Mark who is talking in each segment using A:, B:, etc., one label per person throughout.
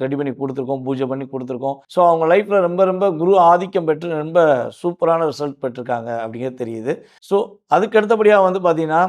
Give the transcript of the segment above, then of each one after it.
A: Ready பண்ணி கொடுத்துருக்கோம் பூஜை பண்ணி கொடுத்துருக்கோம். ஸோ அவங்க லைஃப்பில் ரொம்ப ரொம்ப குரு ஆதிக்கம் பெற்று ரொம்ப சூப்பரான ரிசல்ட் பெற்றிருக்காங்க அப்படிங்கிறது தெரியுது. ஸோ அதுக்கு அடுத்தபடியாக வந்து பார்த்தீங்கன்னா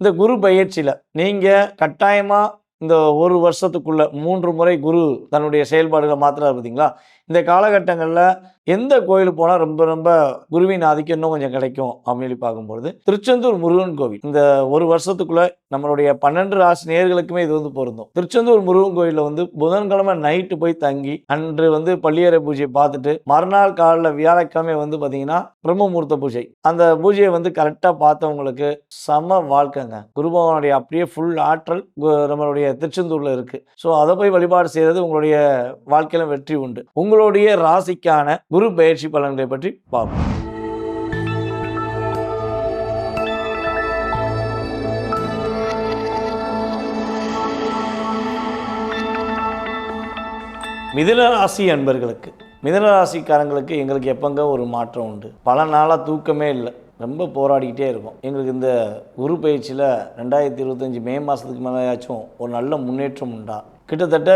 A: இந்த குரு பயிற்சியில் நீங்கள் கட்டாயமாக இந்த ஒரு வருஷத்துக்குள்ள மூன்று முறை குரு தன்னுடைய செயல்பாடுகளை மாத்திரா பார்த்தீங்களா இந்த காலகட்டங்களில் எந்த கோயிலுக்கு போனால் ரொம்ப ரொம்ப குருவின் ஆதிக்கம் இன்னும் கொஞ்சம் கிடைக்கும் அப்படின்னு சொல்லி பார்க்கும்பொழுது திருச்செந்தூர் முருகன் கோவில். இந்த ஒரு வருஷத்துக்குள்ள நம்மளுடைய பன்னெண்டு ராசி நேர்களுக்குமே இது வந்து பொருந்தும். திருச்செந்தூர் முருகன் கோயிலில் வந்து புதன்கிழமை நைட்டு போய் தங்கி அன்று வந்து பள்ளியறை பூஜையை பார்த்துட்டு மறுநாள் காலில் வியாழக்கிழமை வந்து பார்த்தீங்கன்னா பிரம்மமூர்த்த பூஜை. அந்த பூஜையை வந்து கரெக்டாக பார்த்தவங்களுக்கு சம வாழ்க்கைங்க. குரு பகவானுடைய அப்படியே ஃபுல் ஆற்றல் நம்மளுடைய திருச்செந்தூரில் இருக்குது ஸோ அதை போய் வழிபாடு செய்கிறது உங்களுடைய வாழ்க்கையில வெற்றி உண்டு. உங்களுடைய ராசிக்கான குரு பயிற்சி பலன்களை பற்றி பார்ப்போம். மிதுன ராசி அன்பர்களுக்கு மிதுன ராசிக்காரங்களுக்கு எங்களுக்கு எப்பங்க ஒரு மாற்றம் உண்டு? பல நாளாக தூக்கமே இல்லை. ரொம்ப போராடிக்கிட்டே இருக்கும். எங்களுக்கு இந்த குரு பயிற்சியில் ரெண்டாயிரத்தி இருபத்தஞ்சி மே மாதத்துக்கு மேலேயாச்சும் ஒரு நல்ல முன்னேற்றம் உண்டா? கிட்டத்தட்ட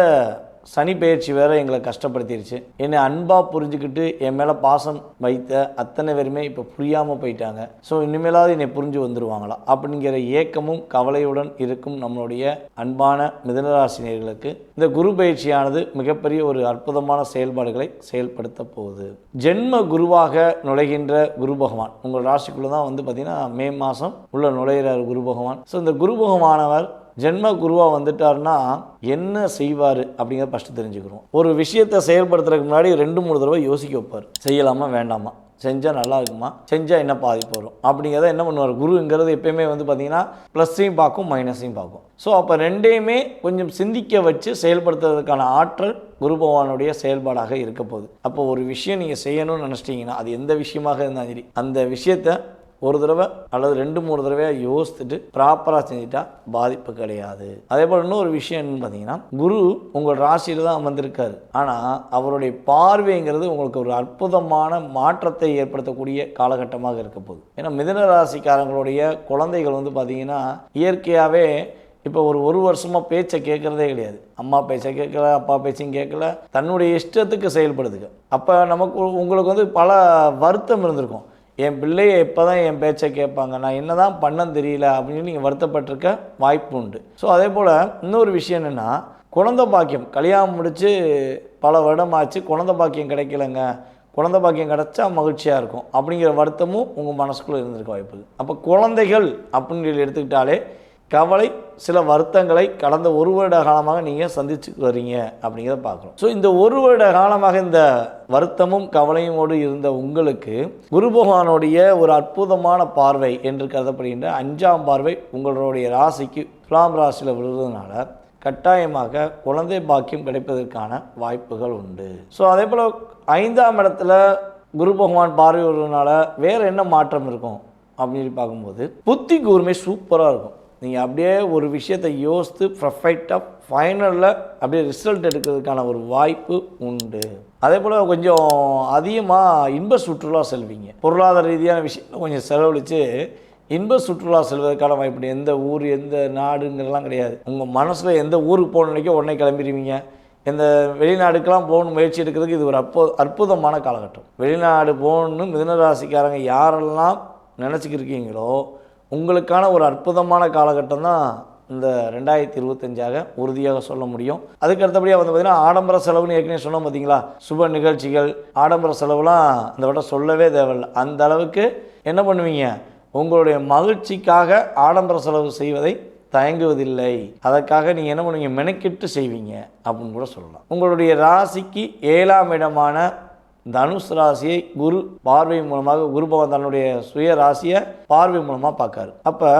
A: சனி பயிற்சி வேற எங்களை கஷ்டப்படுத்திடுச்சு என்னை அன்பாக புரிஞ்சுக்கிட்டு என் மேலே பாசம் வைத்த அத்தனை பேருமே இப்போ புரியாமல் போயிட்டாங்க. ஸோ இனிமேலாவது என்னை புரிஞ்சு வந்துடுவாங்களா அப்படிங்கிற ஏக்கமும் கவலையுடன் இருக்கும் நம்மளுடைய அன்பான மிதனராசினியர்களுக்கு இந்த குரு பயிற்சியானது மிகப்பெரிய ஒரு அற்புதமான செயல்பாடுகளை செயல்படுத்த போகுது. ஜென்ம குருவாக நுழைகின்ற குரு பகவான். உங்கள் ராசிக்குள்ளே தான் வந்து பார்த்திங்கன்னா மே மாதம் உள்ள நுழைகிறார் குரு பகவான். ஸோ இந்த குரு பகவானவர் ஜென்ம குருவாக வந்துட்டாருன்னா என்ன செய்வார் அப்படிங்கிறத ஃபஸ்ட்டு தெரிஞ்சுக்கிறோம் ஒரு விஷயத்தை செயல்படுத்துறதுக்கு முன்னாடி ரெண்டு மூணு தடவை யோசிக்க வைப்பார். செய்யலாமா வேண்டாமா? செஞ்சால் நல்லா இருக்குமா? செஞ்சால் என்ன பாதிப்பு வரும் அப்படிங்கிறத என்ன பண்ணுவார்? குருங்கிறது எப்பயுமே வந்து பார்த்தீங்கன்னா ப்ளஸ்ஸையும் பார்க்கும் மைனஸையும் பார்க்கும். ஸோ அப்போ ரெண்டையுமே கொஞ்சம் சிந்திக்க வச்சு செயல்படுத்துறதுக்கான ஆற்றல் குரு பகவானுடைய செயல்பாடாக இருக்க போகுது. அப்போ ஒரு விஷயம் நீங்கள் செய்யணும்னு நினச்சிட்டிங்கன்னா அது எந்த விஷயமாக இருந்தாலும் சரி அந்த விஷயத்தை ஒரு தடவை அல்லது ரெண்டு மூணு தடவையாக யோசித்துட்டு ப்ராப்பராக செஞ்சுட்டா பாதிப்பு கிடையாது. அதே போல் இன்னொரு விஷயம் என்னன்னு பார்த்தீங்கன்னா குரு உங்கள் ராசியில் தான் அமர்ந்திருக்காரு. ஆனால் அவருடைய பார்வைங்கிறது உங்களுக்கு ஒரு அற்புதமான மாற்றத்தை ஏற்படுத்தக்கூடிய காலகட்டமாக இருக்க போகுது. ஏன்னா மிதன ராசிக்காரங்களுடைய குழந்தைகள் வந்து பார்த்தீங்கன்னா இயற்கையாகவே இப்போ ஒரு ஒரு வருஷமாக பேச்சை கேட்குறதே கிடையாது. அம்மா பேச்சை கேட்கல அப்பா பேச்சையும் கேட்கல தன்னுடைய இஷ்டத்துக்கு செயல்படுதுங்க. அப்போ நமக்கு உங்களுக்கு வந்து பல வருத்தம் இருந்திருக்கும். என் பிள்ளைய எப்போ தான் என் பேச்சை கேட்பாங்க. நான் என்ன தான் பண்ணன்னு தெரியல அப்படின்னு நீங்கள் வருத்தப்பட்டிருக்க வாய்ப்பு உண்டு. ஸோ அதே போல் இன்னொரு விஷயம் என்னென்னா குழந்த பாக்கியம். கல்யாணம் முடித்து பல வருடம் ஆச்சு குழந்த பாக்கியம் கிடைக்கலங்க. குழந்த பாக்கியம் கிடைச்சா மகிழ்ச்சியாக இருக்கும். அப்படிங்கிற வருத்தமும் உங்கள் மனசுக்குள்ளே இருந்திருக்க வாய்ப்பு அப்போ குழந்தைகள் அப்படின்னு சொல்லி எடுத்துக்கிட்டாலே கவலை சில வருத்தங்களை கடந்த ஒரு வருட காலமாக நீங்கள் சந்திச்சு வரீங்க அப்படிங்கிறத பார்க்குறோம். ஸோ இந்த ஒரு வருட காலமாக இந்த வருத்தமும் கவலையுமோடு இருந்த உங்களுக்கு குரு பகவானுடைய ஒரு அற்புதமான பார்வை என்று கருதப்படுகின்ற அஞ்சாம் பார்வை உங்களுடைய ராசிக்கு துலாம் ராசியில் விழுறதுனால கட்டாயமாக குழந்தை பாக்கியம் கிடைப்பதற்கான வாய்ப்புகள் உண்டு. ஸோ அதே போல் ஐந்தாம் இடத்துல குரு பகவான் பார்வை வருவதனால வேறு என்ன மாற்றம் இருக்கும் அப்படின்னு பார்க்கும்போது புத்தி கூர்மை சூப்பராக இருக்கும். நீங்கள் அப்படியே ஒரு விஷயத்தை யோசித்து பர்ஃபெக்டாக ஃபைனலில் அப்படியே ரிசல்ட் எடுக்கிறதுக்கான ஒரு வாய்ப்பு உண்டு. அதே போல் கொஞ்சம் அதிகமாக இன்ப சுற்றுலா செல்வீங்க. பொருளாதார ரீதியான விஷயத்தில் கொஞ்சம் செலவழித்து இன்ப சுற்றுலா செல்வதற்கான வாய்ப்பு எந்த ஊர் எந்த நாடுங்கிறலாம் கிடையாது. உங்கள் மனசில் எந்த ஊருக்கு போகணுன்னு உடனே கிளம்பிடுவீங்க. இந்த வெளிநாடுக்கெல்லாம் போகணும் முயற்சி எடுக்கிறதுக்கு இது ஒரு அப்போ அற்புதமான காலகட்டம். வெளிநாடு போகணுன்னு மிதனராசிக்காரங்க யாரெல்லாம் நினச்சிக்கிருக்கீங்களோ உங்களுக்கான ஒரு அற்புதமான காலகட்டம் தான் இந்த ரெண்டாயிரத்தி இருபத்தஞ்சாக உறுதியாக சொல்ல முடியும். அதுக்கு அடுத்தபடியாக வந்து பார்த்திங்கன்னா ஆடம்பர செலவுன்னு ஏற்கனவே சொன்னோம் பார்த்தீங்களா? சுப நிகழ்ச்சிகள் ஆடம்பர செலவுலாம் இந்த வட்டம் சொல்லவே தேவையில்லை. அந்த அளவுக்கு என்ன பண்ணுவீங்க? உங்களுடைய மகிழ்ச்சிக்காக ஆடம்பர செலவு செய்வதை தயங்குவதில்லை. அதற்காக நீங்கள் என்ன பண்ணுவீங்க? மெனக்கிட்டு செய்வீங்க அப்படின்னு கூட சொல்லலாம். உங்களுடைய ராசிக்கு ஏழாம் இடமான தனுஷ் ராசியை குரு பார்வை மூலமாக குரு பகவான் தன்னுடைய சுய ராசியை பார்வை மூலமாக பார்க்காரு. அப்போ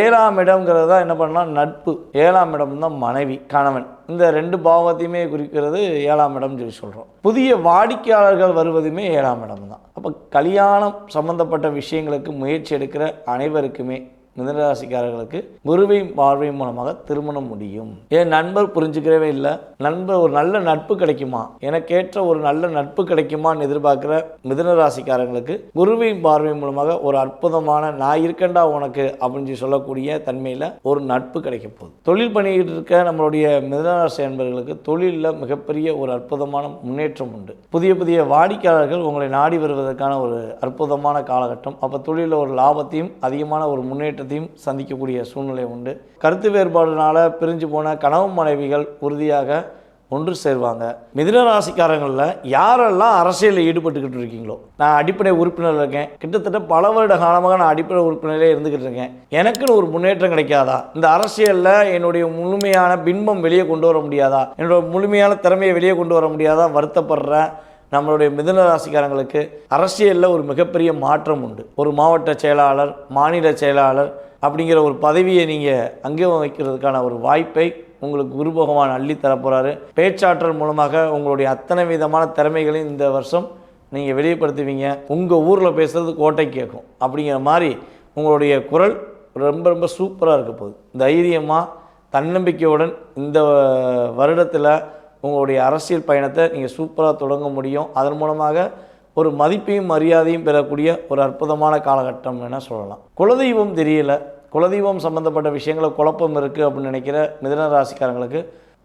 A: ஏழாம் இடம்ங்கிறது தான் என்ன பண்ணலாம்? நட்பு. ஏழாம் இடம் தான் மனைவி கணவன். இந்த ரெண்டு பாவத்தையுமே குறிக்கிறது ஏழாம் இடம்னு சொல்லி சொல்கிறோம் புதிய வாடிக்கையாளர்கள் வருவதுமே ஏழாம் இடம் தான். அப்போ கல்யாணம் சம்பந்தப்பட்ட விஷயங்களுக்கு முயற்சி எடுக்கிற அனைவருக்குமே மிதனராசிக்காரர்களுக்கு குருவையும் பார்வை மூலமாக திருமணம் முடியும். ஏன் நண்பர் புரிஞ்சுக்கிறவே இல்லை? நண்பர் ஒரு நல்ல நட்பு கிடைக்குமா? எனக்கேற்ற ஒரு நல்ல நட்பு கிடைக்குமான்னு எதிர்பார்க்குற மிதனராசிக்காரங்களுக்கு குருவையும் பார்வை மூலமாக ஒரு அற்புதமான நான் இருக்கண்டா உனக்கு அப்படின்னு சொல்லக்கூடிய தன்மையில் ஒரு நட்பு கிடைக்க போகுது. தொழில் பண்ணிக்கிட்டு இருக்க நம்மளுடைய மிதனராசி அன்பர்களுக்கு தொழிலில் மிகப்பெரிய ஒரு அற்புதமான முன்னேற்றம் உண்டு. புதிய புதிய வாடிக்கையாளர்கள் உங்களை நாடி வருவதற்கான ஒரு அற்புதமான காலகட்டம். அப்போ தொழிலில் ஒரு லாபத்தையும் அதிகமான ஒரு முன்னேற்றம் முன்னேற்றத்தையும் சந்திக்கக்கூடிய சூழ்நிலை உண்டு. கருத்து வேறுபாடுனால பிரிஞ்சு போன கனவு மனைவிகள் உறுதியாக ஒன்று சேர்வாங்க. மிதின ராசிக்காரங்களில் யாரெல்லாம் அரசியலில் ஈடுபட்டுக்கிட்டு இருக்கீங்களோ நான் அடிப்படை உறுப்பினர் இருக்கேன். கிட்டத்தட்ட பல வருட காலமாக நான் அடிப்படை உறுப்பினரே இருந்துக்கிட்டு இருக்கேன். எனக்குன்னு ஒரு முன்னேற்றம் கிடைக்காதா? இந்த அரசியலில் என்னுடைய முழுமையான பின்பம் வெளியே கொண்டு வர முடியாதா? என்னோட முழுமையான திறமையை வெளியே கொண்டு வர முடியாதா? வருத்தப்படுறேன். நம்மளுடைய மிதுன ராசிக்காரங்களுக்கு அரசியலில் ஒரு மிகப்பெரிய மாற்றம் உண்டு. ஒரு மாவட்ட செயலாளர் மாநில செயலாளர் அப்படிங்கிற ஒரு பதவியை நீங்கள் அங்கே வைக்கிறதுக்கான ஒரு வாய்ப்பை உங்களுக்கு குரு பகவான் அள்ளி தரப்போகிறாரு பேச்சாற்றல் மூலமாக உங்களுடைய அத்தனை விதமான திறமைகளையும் இந்த வருஷம் நீங்கள் வெளிப்படுத்துவீங்க. உங்கள் ஊரில் பேசுகிறது கோட்டை கேட்கும் அப்படிங்கிற மாதிரி உங்களுடைய குரல் ரொம்ப ரொம்ப சூப்பராக இருக்க போகுது. தைரியமாக தன்னம்பிக்கையுடன் இந்த வருடத்தில் உங்களுடைய அரசியல் பயணத்தை நீங்கள் சூப்பராக தொடங்க முடியும். அதன் மூலமாக ஒரு மதிப்பையும் மரியாதையும் பெறக்கூடிய ஒரு அற்புதமான காலகட்டம் என சொல்லலாம். குலதெய்வம் தெரியல. குலதெய்வம் சம்மந்தப்பட்ட விஷயங்கள குழப்பம் இருக்குது அப்படின்னு நினைக்கிற மிதன ராசிக்காரங்களுக்கு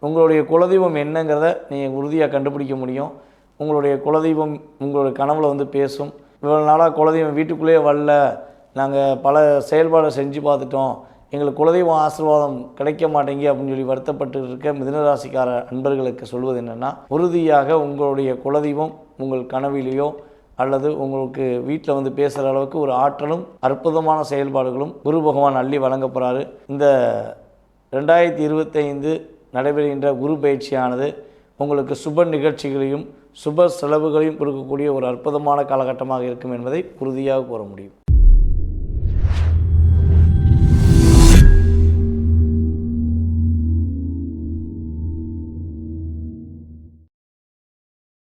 A: உங்களுடைய குலதெய்வம் என்னங்கிறத நீங்கள் உறுதியாக கண்டுபிடிக்க முடியும். உங்களுடைய குலதெய்வம் உங்களுடைய கனவில் வந்து பேசும். இவ்வளோ நாளாக குலதெய்வம் வீட்டுக்குள்ளேயே வரல. நாங்கள் பல செயல்பாடை செஞ்சு பார்த்துட்டோம். எங்களுக்கு குலதெய்வம் ஆசீர்வாதம் கிடைக்க மாட்டேங்கி அப்படின்னு சொல்லி வருத்தப்பட்டு இருக்க மிதனராசிக்கார அன்பர்களுக்கு சொல்வது என்னென்னா உறுதியாக உங்களுடைய குலதெய்வம் உங்கள் கனவிலேயோ அல்லது உங்களுக்கு வீட்டில் வந்து பேசுகிற அளவுக்கு ஒரு ஆற்றலும் அற்புதமான செயல்பாடுகளும் குரு பகவான் அள்ளி வழங்க போகிறாரு இந்த ரெண்டாயிரத்தி இருபத்தைந்து நடைபெறுகின்ற குரு பயிற்சியானது உங்களுக்கு சுப நிகழ்ச்சிகளையும் சுப செலவுகளையும் கொடுக்கக்கூடிய ஒரு அற்புதமான காலகட்டமாக இருக்கும் என்பதை உறுதியாக கூற முடியும்.